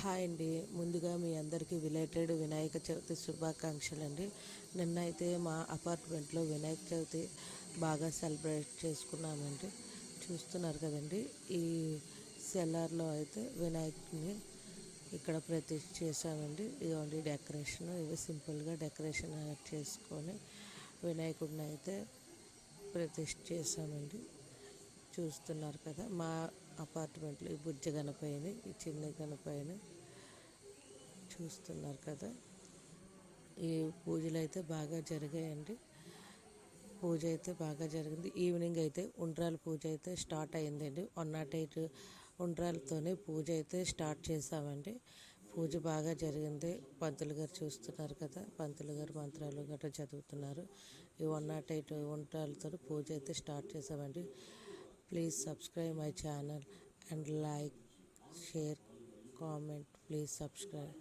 Hi అండి. ముందుగా మీ అందరికీ విలేటెడ్ వినాయక చవితి శుభాకాంక్షలు అండి నిన్న అయితే మా అపార్ట్మెంట్లో వినాయక చవితి బాగా సెలబ్రేట్ చేసుకున్నామండి. చూస్తున్నారు కదండి ఈ సెల్లార్లో అయితే వినాయకుని ఇక్కడ ప్రతిష్ఠ చేసామండి ఇదిగోండి డెకరేషన్ ఇవి సింపుల్గా డెకరేషన్ చేసుకొని వినాయకుడిని అయితే ప్రతిష్ఠ చేసామండి చూస్తున్నారు కదా మా అపార్ట్మెంట్లో ఈ బుజ్జ కనపైని ఈ చిన్న కనపైన చూస్తున్నారు కదా. ఈ పూజలు అయితే బాగా జరిగాయండి. పూజ అయితే బాగా జరిగింది. ఈవినింగ్ అయితే ఉండ్రాల పూజ అయితే స్టార్ట్ అయిందండి వన్ నాట్ ఎయిట్ ఉండ్రాలతోనే పూజ అయితే స్టార్ట్ చేసామండి పూజ బాగా జరిగింది. పంతులు గారు చూస్తున్నారు కదా. పంతులు గారు మంత్రాలు గట్రా చదువుతున్నారు. ఈ వన్ నాట్ ఎయిట్ ఉండ్రాలతో పూజ అయితే స్టార్ట్ చేసామండి Please subscribe my channel and like, share, comment. Please subscribe.